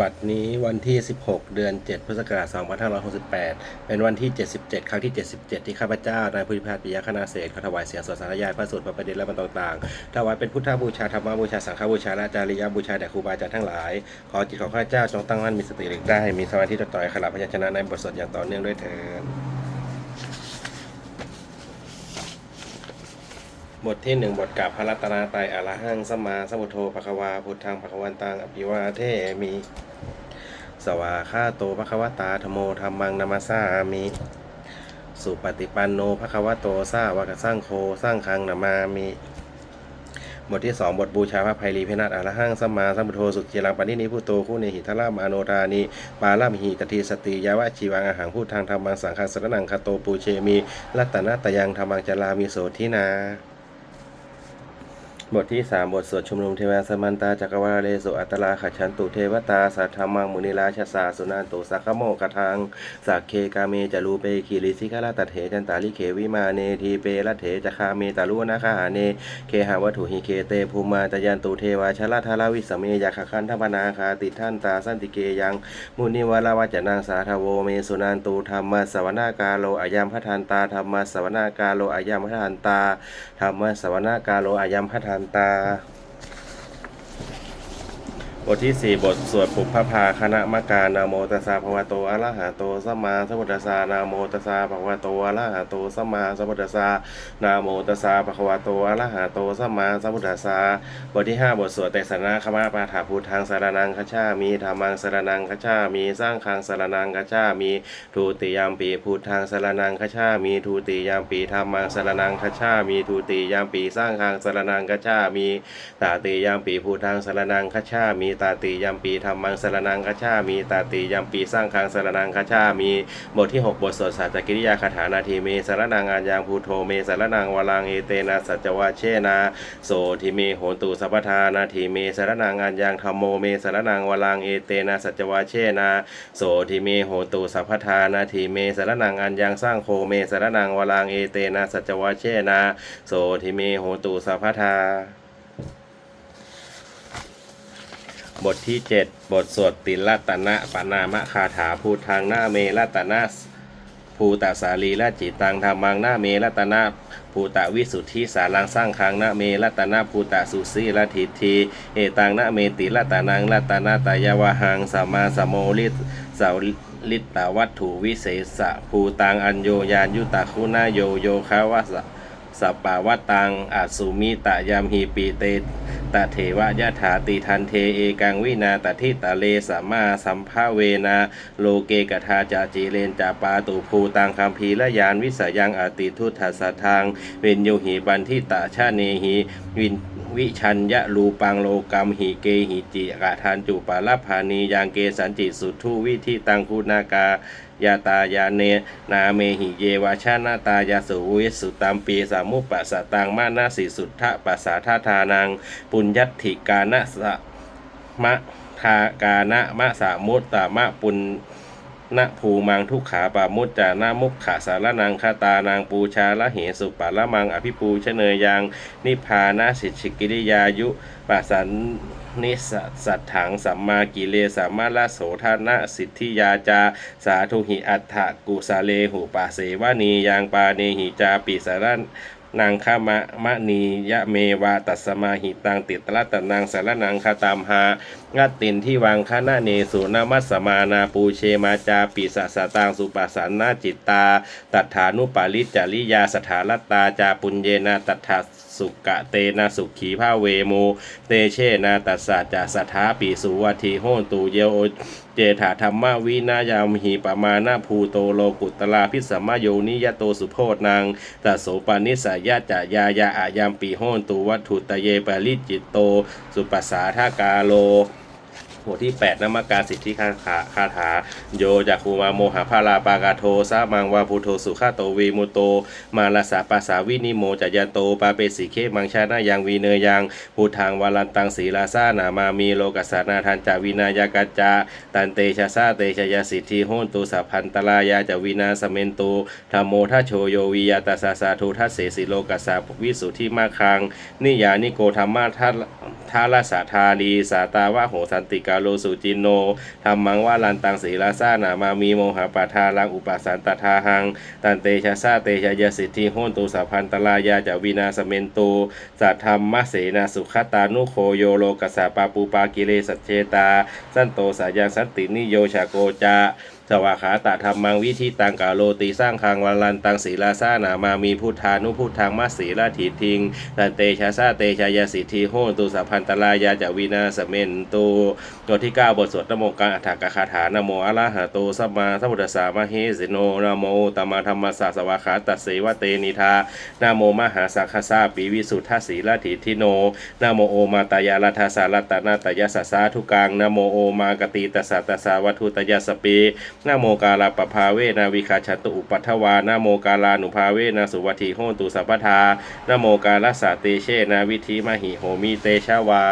บัดนี้วันที่ 16 เดือน 7 พฤศจิกราช2568 เป็นวันที่ 77 ครั้งที่ 77 ที่ข้าพเจ้านายพุทธิพัฒน์ปิยคณาเศรษขอถวายเสียงสวดสาธยายพระสูตรพระประเด็นและบรรต่างๆถวายเป็นพุทธบูชาธรรมบูชาสังฆบูชาและจาริยบูชาแด่ครูบาอาจารย์ทั้งหลาย ขอจิตของข้าพเจ้าจงตั้งมั่นมีสติระลึกได้ มีสมาธิจดจ่อยขลับพยัญชนะในบทสวดอย่างต่อเนื่องด้วยเถิด บทที่หนึ่งบทกราบพระรัตนตรัยอรหังสัมมาสัมพุทโธภควาพุทธังภควันตังอภิวาเทมิ สวาคาโตภควตาธโมธรรมังนามาสามิ สุปฏิปันโนภควโตสาวกสร้างโคสร้างคังนามามิ บทที่สองบทบูชาพระภัยรีเพนัสอรหังสัมมาสัมพุทโธสุจิรังปณินิพุโตคู่เนหิทรามาโนทานิปาลามหิตติสติยาวะชีวังอาหังพูดทางธรรมังสังฆสรนังคาโตปูเชมีรัตนตยังธรรมังจารามิโสทินา บทที่สามบทสวดชุมนุมเทวาสมันตาจักรวาลเลสุอัตลาขชันตุเทวตาสัทธรรมังมุนิราชสาสุนันตุสักขโมกทังสักเคกาเมจารูเปขีริสิกาลตัดเถจันตาลิเขวิมาเนทีเปรัตเถจคาเมตาลุนาคาหาเนเคหาวัตถุหิเคเตภูมาตยันตุเทวาชลาทาราวิสเมยาคคันธพนาคาติท่านตาสันติเกยังมุนิวรวัจนางสาทโวเมสุนันตุธรรมสวนากาโลอายามพระทานตาธรรมสวนากาโลอายามพระทานตาธรรมสวนากาโลอายามพระทานตา บทที่ 4 บทสวดปุพพพาคณะมกานาโมตัสสะภะวะโตอะระหะโตสัมมาสัมพุทธัสสะนาโมตัสสะภะวะโตอะระหะโตสัมมาสัมพุทธัสสะนาโมตัสสะภะวะโตอะระหะโตสัมมาสัมพุทธัสสะบทที่ 5 บทสวดเตสนาคมะปาฐาพุทธังสารนังคชามีธรรมังสารนังคชามีสร้างคังสารนังคชามีทูติยามปีพุทธังสารนังคชามีทูติยามปีธรรมังสารนังคชามีทูติยามปีสร้างคังสารนังคชามีตาติยามปีพุทธังสรนังคชามีตาติยามปีธรรมังสรนังคชามีตาติยามปีสร้างคังสรนังคชามีบทที่ 6 บทสวดสัจจกิริยาคาถานาทีเมสรนังอัญญังภูโทเมสรนังวลังเอเตนะสัจวาเชนาโสทิเมโหตุสัพพทานาทีเมสรนังอัญญังธรรมโมเมสรนังวลังเอเตนะสัจวาเชนาโสทิเมโหตุสัพพทานาทีเมสรนังอัญญังสร้างโคเมสรนังวลังเอเตนะสัจวาเชนาโสทิเมโหตุสัพพทา บทที่ 7 บทสวดติลตนะปนามะคาถาพูทางหน้าเมรัตนะภูตสาลีละจิตตังธรรมังหน้าเมรัตนะภูตวิสุทธิสารังสร้างคังหน้าเมรัตนะภูตสุสีละทิฏฐิเอตังหน้าเมติรัตนังรัตนะตายาวหังสัมมาสมโมลิสาลิตตวัตถุวิเศษภูตังอัญโยยานยุตะคุณาโยโยคาวะสะ สปาวตังอาสุมิตะยามหีปีเตตะเทวะยะถาติทันเทเอกังวินาตทิตะเลสัมมาสัมภาเวนา โลเกกทาจาจีเรนจาปาตุภูตังคัมภีละยานวิสยังอติทุตถสัทธังเวนโยหีบันทิตะชาเนหีวิน วิชัญญะรูปังโลกัมหิเกหิจิกะทันจุปาลพานียังเกสันจิสุทุวิธิตังคุณากายาตายาเนนาเมหิเยวาชานาตายาสุวิสุตัมปีสามุปปัสตังมานาสิสุทธะปัสสาทาทานัง ปุญญัตถิกานะสะมะทากานะมะสามุตตามะปุญ ณนะภูมังทุกขาปามุจจานามุขขาสารนังคาตานางปูชาละเหสุปาละมังอภิปูชเนยยัง นิพานาสิชิกิริยายุปัสสันนิสสัทถังสัมมากิเลสามาลโสธานะสิทธิยาจา สาธุหิอัฏฐกุสาเลหุปาเสวานียังปาเนหิจาปิสารนางขามะมะนียะเมวาตัสมาหิตังติตระตนางสารนังคาตามหางัดตินที่วังคณะเนสุนามัสสมานาปูเชมาจาปิสะสะตังสุปัสสันนาจิตตา ตัฏฐานุปาลิจาริยาสถาลตาจาปุญเยนาตัฏฐาสุกะเตนะสุขีภาเวโม เตเชนาตัสสะจะสัทธาปีสุวัทีโหตูเยโอเจถาธรรมวินายามหีปมานาภูโตโลกุตลาพิสมมโยนิยโตสุโพธนางตัสโสปานิสายาจายายาอายามปีโหนตูวัตถุตะเยปริจิตโต สุปัสสาทากาโล บทที่ 8นมการสิทธิคาถาคาถา โยจากคูมาโมหะพาราปากาโทสามังวาพุโทสุขาโตวีมุโต มาลาสาปาสาวินิโมจยโตปาเปสิเคมังชานายังวีเนยยังพุทธังวาลันตังศีลาซานามามีโลกัสานาทันจาวินายากัจจาตันเตชะซาเตชยสิทธิโหนตุสัพพันตลายาจวินาสเมนตุธรรมโมทัชโชโยวิยาตาสาสาทุทัสเสสิโลกัสสาวิสุทธิมาคังนิยานิโกธรรมาทัทาราสาธาลีสาตาวะโหสันติกาโลสุจินโนธรรมังว่าลันตังศีลาสานามามีโมหะปาทาลังอุปสันตทาหัง ตันเตชะซาเตชะยสิทธิโหนตุสัพพันตลายาจาวินาสเมนตุสัทธรรมมะเสนาสุขตานุโคโยโลกัสสะปาปูปากิเลสัจเจตา สันโตสายังสันตินิโยชาโกจา สวาขาตะธรรมังวิธีตังกาโลติสร้างคังวันลันตังศีลาสานามามีพุทธานุพุทธังมัสสีลาถิทิงตันเตชะซาเตชะยสิทธิโหตุสัพพันตลายาจาวินาสเมนตุบทที่เก้าบทสวดนโมกังอัฏฐกคาถานโมอะระหะโตสัมมาสัมพุทธสสะมะเฮสิโนนโมตมาธรรมสสสวาขาตัสเสวะเตนิทานโมมหาสักขสาปีวิสุทธสีลาถิทิโนนโมโอมาตายาลัทธาสารัตนาตยสสสาทุกังนโมโอมากติตัสสะตัสสะวัตถุตยสปีนาโมกาลาปภาเวนาวิคาชตุอุปัทวานาโมกาลานุภาเวนาสุวัติโหตุสัพพทานาโมกาลสาเตเชนาวิธีมหิโหมิเตชะวา